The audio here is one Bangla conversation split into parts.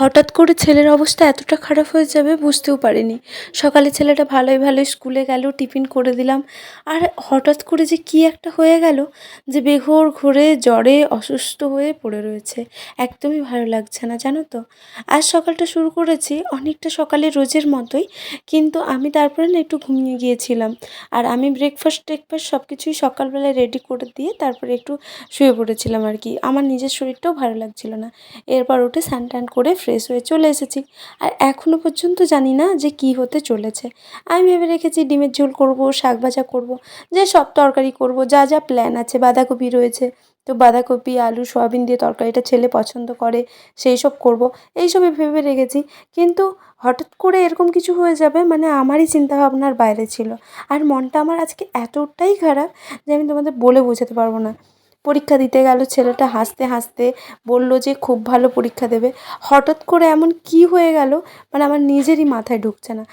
হঠাৎ করে ছেলের অবস্থা এতটা খারাপ হয়ে যাবে বুঝতেও পারিনি। সকালে ছেলেটা ভালোই ভালোই স্কুলে গেল, টিফিন করে দিলাম। আর হঠাৎ করে যে কী একটা হয়ে গেল, যে বেঘোর ঘোরে জ্বরে অসুস্থ হয়ে পড়ে রয়েছে। একদমই ভালো লাগছে না, জানো তো? আজ সকালটা শুরু করেছি অনেকটা সকালে রোজের মতোই, কিন্তু আমি তারপরে না একটু ঘুমিয়ে গিয়েছিলাম। আর আমি ব্রেকফাস্ট টেকফাস্ট সব কিছুই সকালবেলায় রেডি করে দিয়ে তারপরে একটু শুয়ে পড়েছিলাম আর কি। আমার নিজের শরীরটাও ভালো লাগছিল না। এরপর উঠে স্নান টান করে হয়ে চলে এসেছি। আর এখনও পর্যন্ত জানি না যে কী হতে চলেছে। আমি ভেবে রেখেছি ডিমের ঝোল করব, শাক ভাজা করব, যে সব তরকারি করব, যা যা প্ল্যান আছে, বাঁধাকপি রয়েছে। তো বাঁধাকপি, আলু, সয়াবিন দিয়ে তরকারিটা ছেলে পছন্দ করে, সেই সব করব এইসবই ভেবে রেখেছি। কিন্তু হঠাৎ করে এরকম কিছু হয়ে যাবে মানে আমারই চিন্তাভাবনার বাইরে ছিল। আর মনটা আমার আজকে এতটাই খারাপ যে আমি তোমাদের বলে বোঝাতে পারব না। পরীক্ষা দিতে গেল, ছেলেটা হাসতে হাসতে বলল যে খুব ভালো পরীক্ষা দেবে। হঠাৎ করে এমন কি হয়ে গেল? মানে আমার নিজেরই মাথায় ঢুকছে না।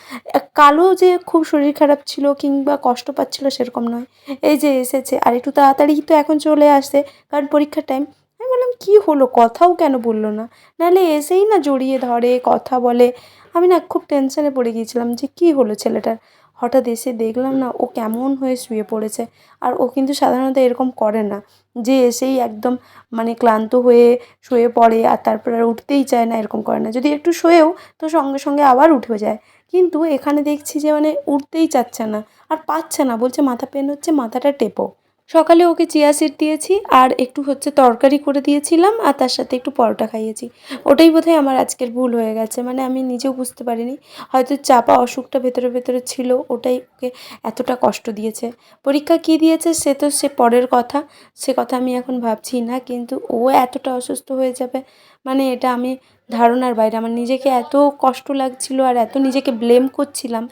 কালো যে খুব শরীর খারাপ ছিল কিংবা কষ্ট পাচ্ছিল সেরকম নয়। এই যে এসেছে, আর একটু তাড়াতাড়ি তো এখন চলে আসে, কারণ পরীক্ষার টাইম আমি বললাম, কী হলো? কথাও কেন বলল না? নাহলে এসেই না জড়িয়ে ধরে, কথা বলে। আমি না খুব টেনশনে পড়ে গিয়েছিলাম যে কী হলো ছেলেটার? হঠাৎ এসে দেখলাম না ও কেমন হয়ে শুয়ে পড়েছে। আর ও কিন্তু সাধারণত এরকম করে না। যে এসেই একদম মানে ক্লান্ত হয়ে শুয়ে পড়ে আর তারপর আর উঠতেই চায় না এরকম করে না। যদি একটু শোয়েও তো সঙ্গে সঙ্গে আবার উঠে যায়। কিন্তু এখানে দেখছি যে মানে উঠতেই চাচ্ছে না। আর পাচ্ছে না। বলছে মাথা পেন হচ্ছে, মাথাটা টেপো। সকালে ওকে চিয়া সিড দিয়েছি আর একটু হচ্ছে তরকারি করে দিয়েছিলাম আর তার সাথে একটু পরোটা খাইয়েছি। ওটাই বোধহয় আমার আজকের ভুল হয়ে গেছে মানে আমি নিজেও বুঝতে পারিনি। হয়তো চাপা অসুখটা ভেতরে ভেতরে ছিল, ওটাই ওকে এতটা কষ্ট দিয়েছে। পরীক্ষা কী দিয়েছে সে তো সে পরের কথা, সে কথা আমি এখন ভাবছি না, কিন্তু ও এতটা অসুস্থ হয়ে যাবে মানে এটা আমি ধারণার বাইরে। আমার নিজেকে এত কষ্ট লাগছিল আর এত নিজেকে ব্লেম করছিলাম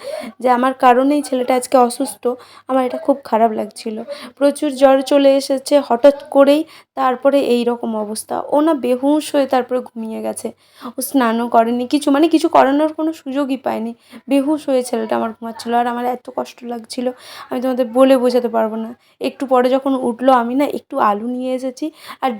যে আমার কারণেই ছেলেটা আজকে অসুস্থ, আমার এটা খুব খারাপ লাগছিল। প্রচুর জ্বর চলে এসেছে, হঠাৎ করেই তারপরে এই রকম অবস্থা। ও না বেহুশ হয়ে তারপরে ঘুমিয়ে গেছে। ও স্নানও করেনি, কিছু মানে কিছু করানোর কোনো সুযোগই পায়নি। বেহুশ হয়ে ছেলেটা আমার ঘুমাচ্ছিল আর আমার এত কষ্ট লাগছিল, আমি তোমাদের বলে বোঝাতে পারব না। একটু পরে যখন উঠল, আমি না একটু আলু নিয়ে এসেছি আর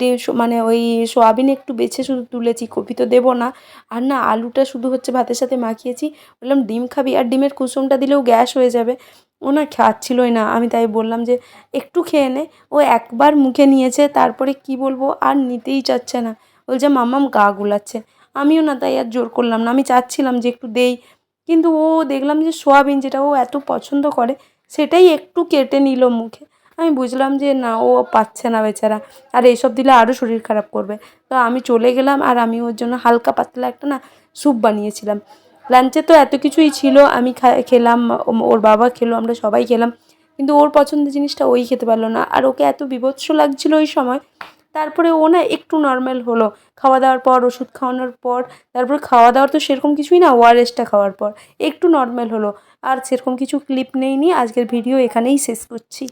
মানে ওই সোয়াবিন একটু বেছে শুধু তুলেছি, কপি তো দেবো না। আর না, আলুটা শুধু হচ্ছে ভাতের সাথে মাখিয়েছি। বললাম, ডিম খাবি আর ডিমের কুসুমটা দিলেও গ্যাস হয়ে যাবে। ও না, খাচ্ছিলই না। আমি তাই বললাম যে, একটু খেয়ে নে। ও একবার মুখে নিয়েছে, তারপরে কি বলব, আর নিতেই চাচ্ছে না। বলছে মাম্মাম গা গুলাচ্ছে। আমিও না, তাই আর জোর করলাম না। আমি চাচ্ছিলাম যে, একটু দেই। কিন্তু ও দেখলাম যে, সোয়াবিন যেটা ও এত পছন্দ করে, সেটাই একটু কেটে নিল মুখে। আমি বুঝলাম যে না, ও পাচ্ছে না বেচারা। আর এইসব দিলে আরও শরীর খারাপ করবে। তো আমি চলে গেলাম আর আমি ওর জন্য হালকা পাতলা একটা না স্যুপ বানিয়েছিলাম। লাঞ্চে তো এত কিছুই ছিল, আমি খেলাম ওর বাবা খেলো, আমরা সবাই খেলাম। কিন্তু ওর পছন্দের জিনিসটা ওই খেতে পারল না। আর ওকে এত বিভৎস লাগছিল ওই সময়। তারপরে ও না একটু নর্মাল হলো। খাওয়া দাওয়ার পর, ওষুধ খাওয়ানোর পর, তারপরে খাওয়া দাওয়ার তো সেরকম কিছুই না ওআরএসটা খাওয়ার পর। একটু নর্মাল হলো। আর সেরকম কিছু ক্লিপ নেই নি আজকের ভিডিও এখানেই শেষ করছি।